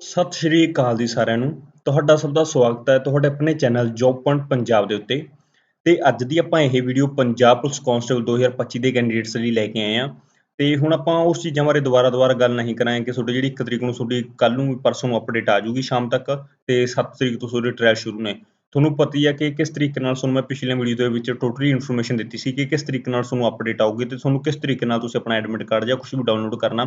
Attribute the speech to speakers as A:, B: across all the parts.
A: ਸਤਿ ਸ਼੍ਰੀ ਅਕਾਲ ਜੀ ਸਾਰਿਆਂ ਨੂੰ। ਤੁਹਾਡਾ ਸਭ ਦਾ ਸਵਾਗਤ ਹੈ ਤੁਹਾਡੇ ਆਪਣੇ ਚੈਨਲ ਜੌਬ ਪੁਆਇੰਟ ਪੰਜਾਬ ਦੇ ਉੱਤੇ। ਤੇ ਅੱਜ ਦੀ ਆਪਾਂ ਇਹ ਵੀਡੀਓ ਪੰਜਾਬ ਪੁਲਿਸ ਕਾਂਸਟੇਬਲ 2025 ਦੇ ਕੈਂਡੀਡੇਟਸ ਲਈ ਲੈ ਕੇ ਆਏ ਆ ਤੇ ਹੁਣ ਆਪਾਂ ਉਸ ਚੀਜ਼ਾਂ ਬਾਰੇ ਦੁਬਾਰਾ ਦੁਬਾਰਾ ਗੱਲ ਨਹੀਂ ਕਰਾਂਗੇ ਕਿ ਤੁਹਾਡੀ ਜਿਹੜੀ 1 ਤਰੀਕ ਨੂੰ ਤੁਹਾਡੀ ਕੱਲ ਨੂੰ ਪਰਸੋਂ ਅਪਡੇਟ ਆ ਜੂਗੀ ਸ਼ਾਮ ਤੱਕ ਤੇ 7 ਤਰੀਕ ਤੋਂ ਤੁਹਾਡੇ ਟ੍ਰਾਇਲ ਸ਼ੁਰੂ ਨੇ। ਤੁਹਾਨੂੰ ਪਤਾ ਹੀ ਹੈ ਕਿ ਕਿਸ ਤਰੀਕੇ ਨਾਲ ਤੁਹਾਨੂੰ ਮੈਂ ਪਿਛਲੇ ਵੀਡੀਓ ਦੇ ਵਿੱਚ ਟੋਟਲੀ ਇਨਫੋਰਮੇਸ਼ਨ ਦਿੱਤੀ ਸੀ ਕਿ ਕਿਸ ਤਰੀਕੇ ਨਾਲ ਤੁਹਾਨੂੰ ਅਪਡੇਟ ਆਊਗੀ ਤੇ ਤੁਹਾਨੂੰ ਕਿਸ ਤਰੀਕੇ ਨਾਲ ਤੁਸੀਂ ਆਪਣਾ ਐਡਮਿਟ ਕਾਰਡ ਜਾਂ ਕੁਝ ਵੀ ਡਾਊਨਲੋਡ ਕਰਨਾ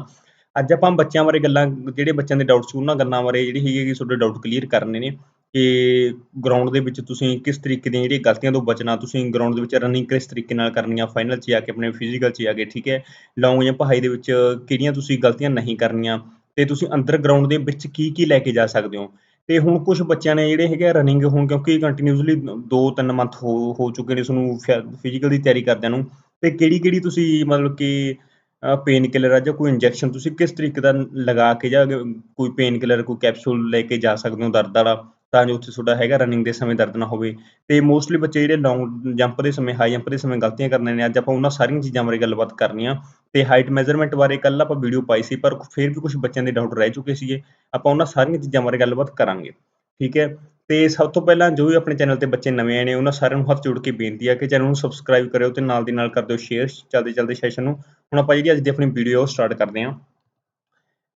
A: ਅੱਜ ਆਪਾਂ ਬੱਚਿਆਂ ਬਾਰੇ ਗੱਲਾਂ, ਜਿਹੜੇ ਬੱਚਿਆਂ ਦੇ ਡਾਊਟ ਸੀ ਉਹਨਾਂ ਗੱਲਾਂ ਬਾਰੇ ਜਿਹੜੀ ਹੈਗੀ ਕਿ ਤੁਹਾਡੇ ਡਾਊਟ ਕਲੀਅਰ ਕਰਨੇ ਨੇ ਕਿ ਗਰਾਊਂਡ ਦੇ ਵਿੱਚ ਤੁਸੀਂ ਕਿਸ ਤਰੀਕੇ ਦੀਆਂ ਜਿਹੜੀਆਂ ਗਲਤੀਆਂ ਤੋਂ ਬਚਣਾ, ਤੁਸੀਂ ਗਰਾਊਂਡ ਦੇ ਵਿੱਚ ਰਨਿੰਗ ਕਿਸ ਤਰੀਕੇ ਨਾਲ ਕਰਨੀ ਆ ਫਾਈਨਲ 'ਚ ਆ ਕੇ ਆਪਣੇ ਫਿਜ਼ੀਕਲ 'ਚ ਆ ਕੇ, ਠੀਕ ਹੈ? ਲੌਂਗ ਜਾਂ ਪਹਾਈ ਦੇ ਵਿੱਚ ਕਿਹੜੀਆਂ ਤੁਸੀਂ ਗਲਤੀਆਂ ਨਹੀਂ ਕਰਨੀਆਂ ਤੇ ਤੁਸੀਂ ਅੰਦਰ ਗਰਾਊਂਡ ਦੇ ਵਿੱਚ ਕੀ ਕੀ ਲੈ ਕੇ ਜਾ ਸਕਦੇ ਹੋ? ਤੇ ਹੁਣ ਕੁਝ ਬੱਚਿਆਂ ਨੇ ਜਿਹੜੇ ਹੈਗੇ ਰਨਿੰਗ ਹੁਣ ਕਿਉਂਕਿ ਕੰਟੀਨਿਊਸਲੀ 2-3 ਮੰਥ ਹੋ ਹੋ ਚੁੱਕੇ ਨੇ ਤੁਹਾਨੂੰ ਫਿਜ਼ੀਕਲ ਦੀ ਤਿਆਰੀ ਕਰਦਿਆਂ ਨੂੰ, ਤੇ ਕਿਹੜੀ ਕਿਹੜੀ ਤੁਸੀਂ ਮਤਲਬ ਕਿ ਪੇਨ ਕਿਲਰ ਆ ਜਾਂ ਕੋਈ ਇੰਜੈਕਸ਼ਨ ਤੁਸੀਂ ਕਿਸ ਤਰੀਕੇ ਦਾ ਲਗਾ ਕੇ ਜਾਂ ਕੋਈ ਪੇਨ ਕਿਲਰ ਕੋਈ ਕੈਪਸੂਲ ਲੈ ਕੇ ਜਾ ਸਕਦੇ ਹੋ ਦਰਦ ਵਾਲਾ, ਤਾਂ ਜੋ ਉੱਥੇ ਤੁਹਾਡਾ ਹੈਗਾ ਰਨਿੰਗ ਦੇ ਸਮੇਂ ਦਰਦ ਨਾ ਹੋਵੇ। ਤੇ ਮੋਸਟਲੀ ਬੱਚੇ ਜਿਹੜੇ ਲੌਂਗ ਜੰਪ ਦੇ ਸਮੇਂ ਹਾਈ ਜੰਪ ਦੇ ਸਮੇਂ ਗਲਤੀਆਂ ਕਰਦੇ ਨੇ, ਅੱਜ ਆਪਾਂ ਉਹਨਾਂ ਸਾਰੀਆਂ ਚੀਜ਼ਾਂ ਬਾਰੇ ਗੱਲਬਾਤ ਕਰਨੀ ਆ। ਤੇ ਹਾਈਟ ਮੈਜ਼ਰਮੈਂਟ ਬਾਰੇ ਕੱਲ ਆਪਾਂ ਵੀਡੀਓ ਪਾਈ ਸੀ, ਪਰ ਫਿਰ ਵੀ ਕੁਝ ਬੱਚਿਆਂ ਦੇ ਡਾਊਟ ਰਹਿ ਚੁੱਕੇ ਸੀਗੇ। ਆਪਾਂ ਉਹਨਾਂ ਸਾਰੀਆਂ ਚੀਜ਼ਾਂ ਬਾਰੇ ਗੱਲਬਾਤ ਕਰਾਂਗੇ। ਠੀਕ ਹੈ? ਤੇ ਸਭ ਤੋਂ ਪਹਿਲਾਂ ਜੋ ਵੀ ਆਪਣੇ ਚੈਨਲ ਤੇ ਬੱਚੇ ਨਵੇਂ ਆਏ ਨੇ, ਉਹਨਾਂ ਸਾਰਿਆਂ ਨੂੰ ਹੱਥ ਜੋੜ ਕੇ ਬੇਨਤੀ ਆ ਕਿ ਚੈਨਲ ਨੂੰ ਸਬਸਕ੍ਰਾਈਬ ਕਰਿਓ ਤੇ ਨਾਲ ਦੀ ਨਾਲ ਕਰ ਦਿਓ ਸ਼ੇਅਰ ਚੱਲਦੇ ਚਲਦੇ ਸੈਸ਼ਨ ਨੂੰ। ਹੁਣ ਆਪਾਂ ਜਿਹੜੀ ਅੱਜ ਦੀ ਆਪਣੀ ਵੀਡੀਓ ਉਹ ਸਟਾਰਟ ਕਰਦੇ ਹਾਂ।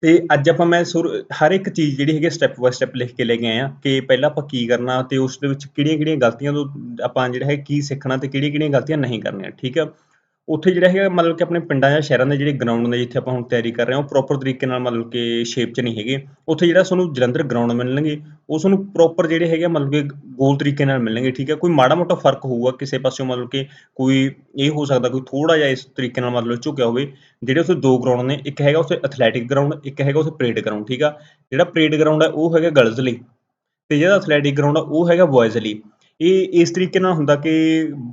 A: ਤੇ ਅੱਜ ਆਪਾਂ ਮੈਂ ਹਰ ਇੱਕ ਚੀਜ਼ ਜਿਹੜੀ ਹੈਗੀ ਸਟੈਪ ਬਾਈ ਸਟੈਪ ਲਿਖ ਕੇ ਲੈ ਕੇ ਆਏ ਆ ਕਿ ਪਹਿਲਾਂ ਆਪਾਂ ਕੀ ਕਰਨਾ ਤੇ ਉਸ ਦੇ ਵਿੱਚ ਕਿਹੜੀਆਂ-ਕਿਹੜੀਆਂ ਗਲਤੀਆਂ ਤੋਂ ਆਪਾਂ ਜਿਹੜਾ ਹੈ ਕੀ ਸਿੱਖਣਾ ਤੇ ਕਿਹੜੀਆਂ-ਕਿਹੜੀਆਂ ਗਲਤੀਆਂ ਨਹੀਂ ਕਰਨੀਆਂ, ਠੀਕ ਹੈ ਉੱਥੇ ਜਿਹੜਾ ਹੈਗਾ ਮਤਲਬ ਕਿ ਆਪਣੇ ਪਿੰਡਾਂ ਜਾਂ ਸ਼ਹਿਰਾਂ ਦੇ ਜਿਹੜੇ ਗਰਾਊਂਡ ਨੇ, ਜਿੱਥੇ ਆਪਾਂ ਹੁਣ ਤਿਆਰੀ ਕਰ ਰਹੇ ਹਾਂ, ਉਹ ਪ੍ਰੋਪਰ ਤਰੀਕੇ ਨਾਲ ਮਤਲਬ ਕਿ ਸ਼ੇਪ 'ਚ ਨਹੀਂ ਹੈਗੇ। ਉੱਥੇ ਜਿਹੜਾ ਤੁਹਾਨੂੰ ਜਲੰਧਰ ਗਰਾਊਂਡ ਮਿਲਣਗੇ, ਉਹ ਤੁਹਾਨੂੰ ਪ੍ਰੋਪਰ ਜਿਹੜੇ ਹੈਗੇ ਮਤਲਬ ਕਿ ਗੋਲ ਤਰੀਕੇ ਨਾਲ ਮਿਲਣਗੇ, ਠੀਕ ਹੈ? ਕੋਈ ਮਾੜਾ ਮੋਟਾ ਫ਼ਰਕ ਹੋਊਗਾ ਕਿਸੇ ਪਾਸਿਓਂ, ਮਤਲਬ ਕਿ ਕੋਈ ਇਹ ਹੋ ਸਕਦਾ, ਕੋਈ ਥੋੜਾ ਜਿਹਾ ਇਸ ਤਰੀਕੇ ਨਾਲ ਮਤਲਬ ਝੁਕਿਆ ਹੋਵੇ, ਜਿਹੜੇ ਉੱਥੇ ਦੋ ਗਰਾਊਂਡ ਨੇ, ਇੱਕ ਹੈਗਾ ਉੱਥੇ ਐਥਲੈਟਿਕ ਗਰਾਊਂਡ ਇੱਕ ਹੈਗਾ ਉੱਥੇ ਪਰੇਡ ਗਰਾਊਂਡ ਠੀਕ ਆ? ਜਿਹੜਾ ਪਰੇਡ ਗਰਾਊਂਡ ਹੈ, ਉਹ ਹੈਗਾ ਗਰਲਜ਼ ਲਈ, ਤੇ ਜਿਹੜਾ ਐਥਲੈਟਿਕ ਗਰਾਊਂਡ ਆ ਉਹ ਹੈਗਾ ਬॉयਜ਼ ਲਈ। ਇਹ ਇਸ ਤਰੀਕੇ ਨਾਲ ਹੁੰਦਾ ਕਿ